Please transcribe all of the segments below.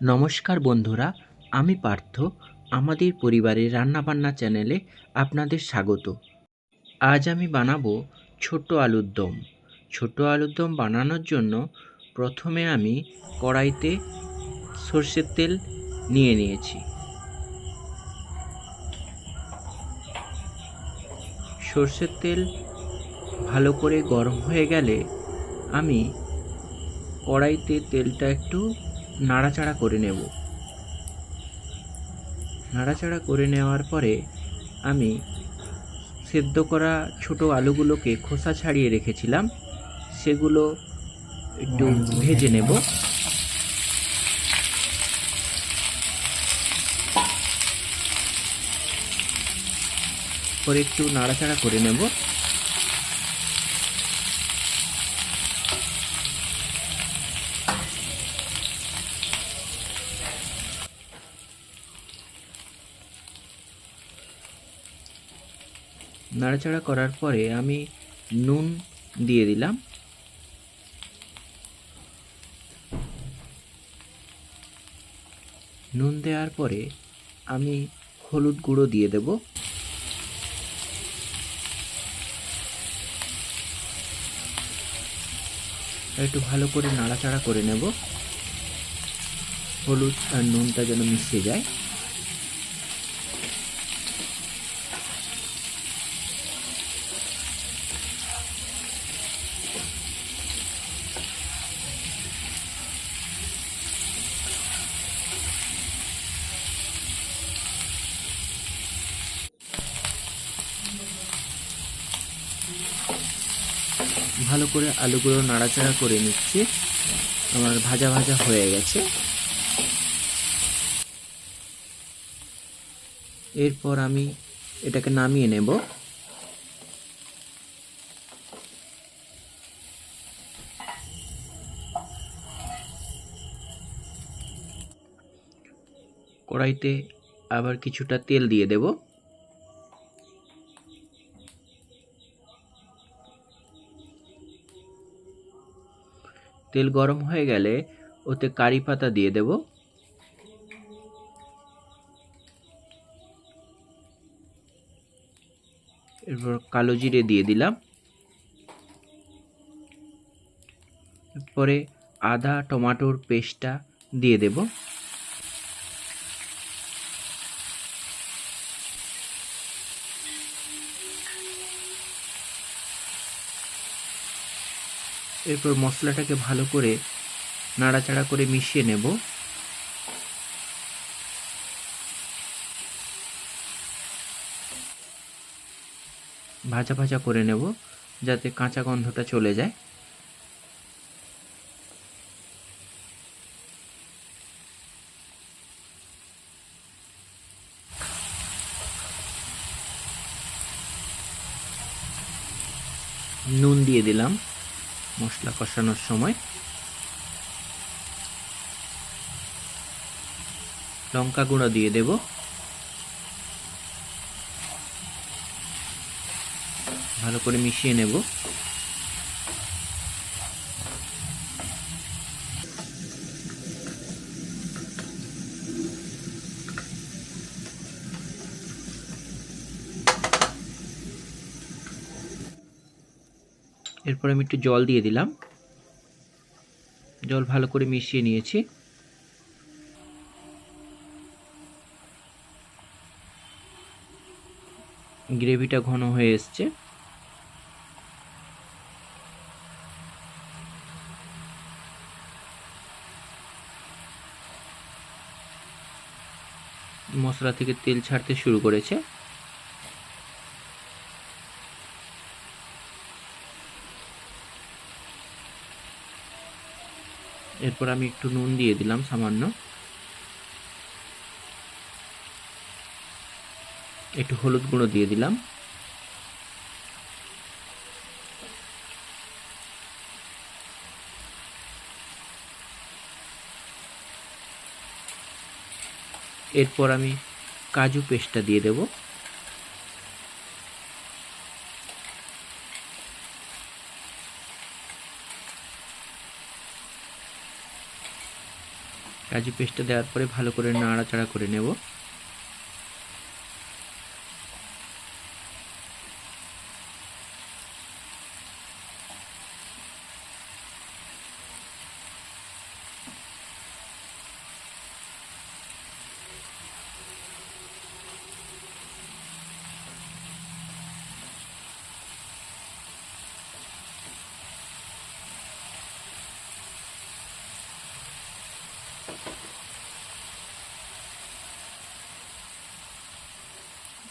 নমস্কার বন্ধুরা, আমি পার্থ, আমাদের পরিবারের রান্নাবান্না চ্যানেলে আপনাদের স্বাগত। আজ আমি বানাবো ছোট আলুর দম। ছোট আলুর দম বানানোর জন্য প্রথমে আমি কড়াইতে সর্ষের তেল নিয়ে নিয়েছি। সর্ষের তেল ভালো করে গরম হয়ে গেলে আমি কড়াইতে তেলটা একটু নাড়াচাড়া করে নেব। নাড়াচাড়া করে নেওয়ার পরে আমি সেদ্ধ করা ছোট আলুগুলোকে খোসা ছাড়িয়ে রেখেছিলাম। সেগুলো একটু ভেজে নেব। পরে একটু নাড়াচাড়া করে নেব। নাড়াচাড়া করার পরে আমি নুন দিয়ে দিলাম। নুন দেওয়ার পরে আমি হলুদ গুঁড়ো দিয়ে দেব। একটু ভালো করে নাড়াচাড়া করে নেব। হলুদ আর নুনটা যেন মিশে যায়। ভালো করে আলুগুলো নাড়াচাড়া করে নিচ্ছি। আমার ভাজা ভাজা হয়ে গেছে। এরপর আমি এটাকে নামিয়ে নেব। কড়াইতে আবার কিছুটা তেল দিয়ে দেবো। তেল গরম হয়ে গেলে ওতে কারি পাতা দিয়ে দেব। এরপর কালো জিরে দিয়ে দিলাম। পরে আদা, টমাটোর পেস্টটা দিয়ে দেব। এরপর মশলাটাকে ভালো করে নাড়াচাড়া করে মিশিয়ে নেব। ভাজা ভাজা করে নেব যাতে কাঁচা গন্ধটা চলে যায়। নুন দিয়ে দিলাম। মশলা কষানোর সময়। লঙ্কা গুঁড়ো দিয়ে দেব। ভালো করে মিশিয়ে নেব। এরপর আমি একটু জল দিয়ে দিলাম। জল ভালো করে মিশিয়ে নিয়েছি। গ্রেভিটা ঘন হয়ে এসছে। মশলা থেকে তেল ছাড়তে শুরু করেছে। এরপর আমি একটু নুন দিয়ে দিলাম সামান্য। একটু হলুদ গুঁড়ো দিয়ে দিলাম। এরপর আমি কাজু পেস্টটা দিয়ে দেবো। কাজু পেস্টটা দেওয়ার পরে ভালো করে নাড়াচাড়া করে নেব।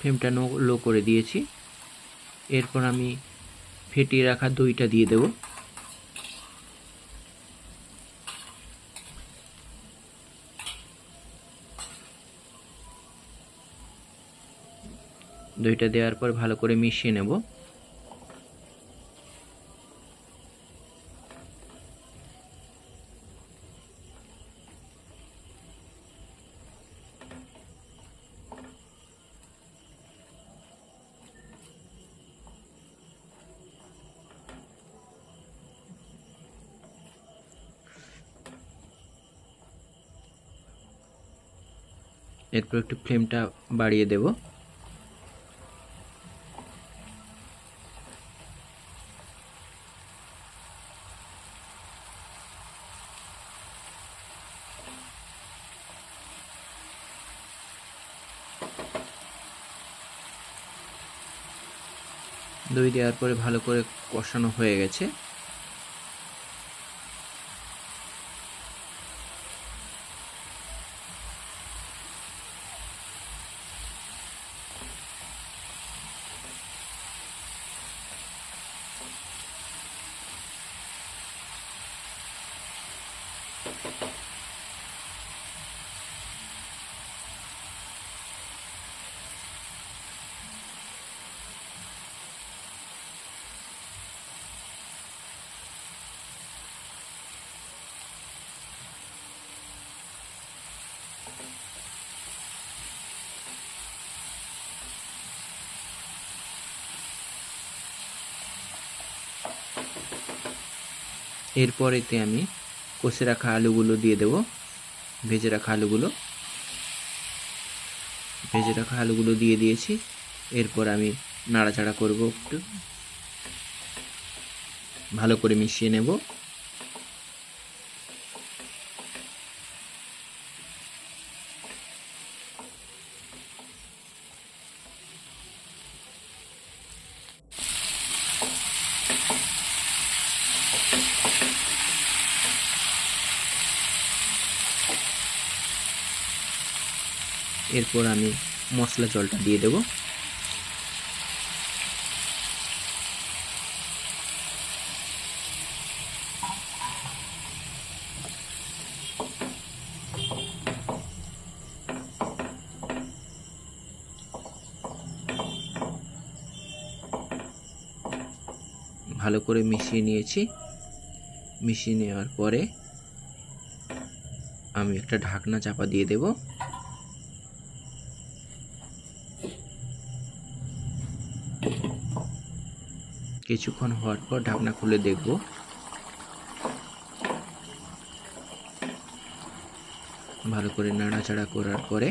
ফ্লেমটা লো করে দিয়েছি। এরপর আমি ফেটিয়ে রাখা দইটা দিয়ে দেব। দইটা দেওয়ার পর ভালো করে মিশিয়ে নেব। এরপর একটু ফ্লেমটা বাড়িয়ে দেব। দই দেওয়ার পরে ভালো করে কষানো হয়ে গেছে। এরপর এতে আমি কষে রাখা আলুগুলো দিয়ে দেব। ভেজে রাখা আলুগুলো। ভেজে রাখা আলুগুলো দিয়ে দিয়েছি। এরপর আমি নাড়াচাড়া করব একটু। ভালো করে মিশিয়ে নেব। এরপর আমি মশলা জলটা দিয়ে দেব। ভালো করে মিশিয়ে নিয়েছি। মিশিয়ে নেওয়ার পরে আমি একটা ঢাকনা চাপা দিয়ে দেবো। কিছুক্ষণ হওয়ার পর ঢাকনা খুলে দেখব। ভালো করে নাড়াচাড়া করার পরে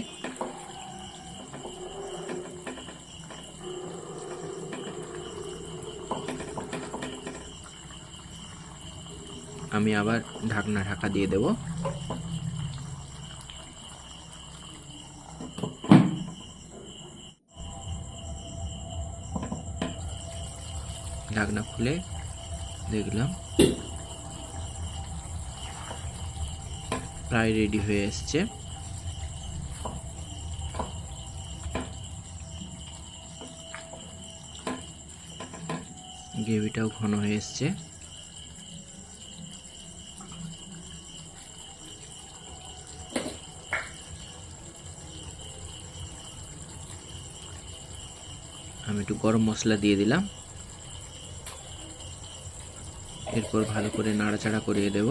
আমি আবার ঢাকনা ঢাকা দিয়ে দেব। ঢাকনা খুলে দেখলাম। প্রায় রেডি হয়ে এসছে। গ্রেভিটাও ঘন হয়ে এসছে। আমি একটু গরম মশলা দিয়ে দিলাম। এরপর ভালো করে নাড়াচাড়া করিয়ে দেব।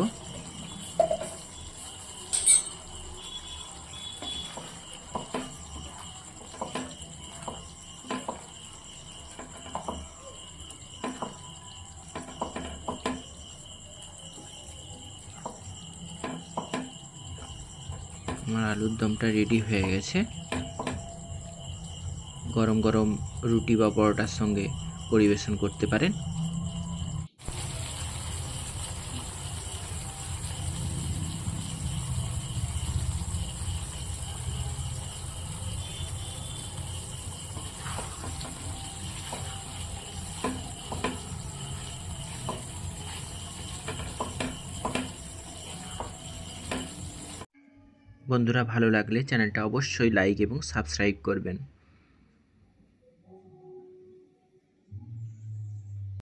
আমার আলুর দমটা রেডি হয়ে গেছে। গরম গরম রুটি বা পরোটার সঙ্গে পরিবেশন করতে পারেন। বন্ধুরা ভালো লাগলে চ্যানেলটা অবশ্যই লাইক এবং সাবস্ক্রাইব করবেন।